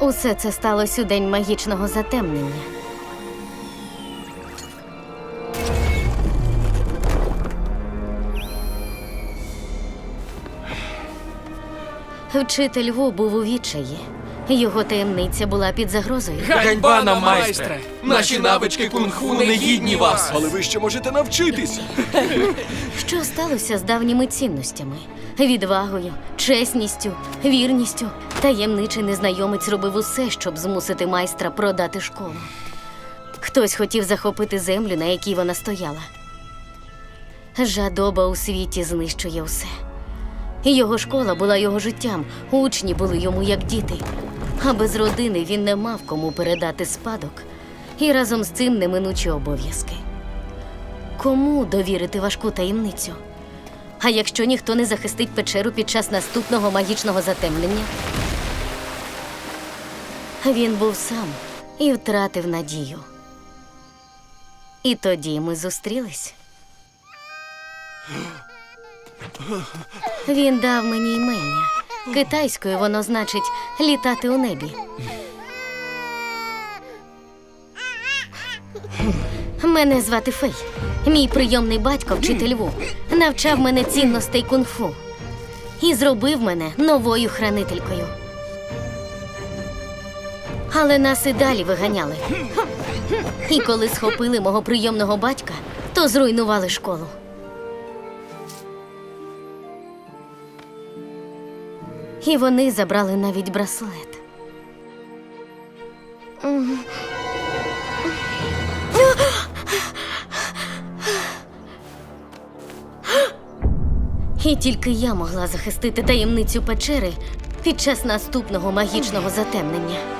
Усе це сталося у день магічного затемнення. Вчитель Ву був у відчаї. Його таємниця була під загрозою. Ганьба нам, майстре! Наші навички кунг-фу не гідні вас! Але ви ще можете навчитися. Що сталося з давніми цінностями? Відвагою, чесністю, вірністю. Таємничий незнайомець робив усе, щоб змусити майстра продати школу. Хтось хотів захопити землю, на якій вона стояла. Жадоба у світі знищує усе. Його школа була його життям, учні були йому як діти. А без родини він не мав кому передати спадок і разом з цим неминучі обов'язки. Кому довірити важку таємницю? А якщо ніхто не захистить печеру під час наступного магічного затемнення? Він був сам і втратив надію. І тоді ми зустрілись. Він дав мені імення. Китайською воно значить літати у небі. Мене звати Фей. Мій прийомний батько, вчитель Ву, навчав мене цінностей кунг-фу і зробив мене новою хранителькою. Але нас і далі виганяли. І коли схопили мого прийомного батька, то зруйнували школу. І вони забрали навіть браслет. І тільки я могла захистити таємницю печери під час наступного магічного затемнення.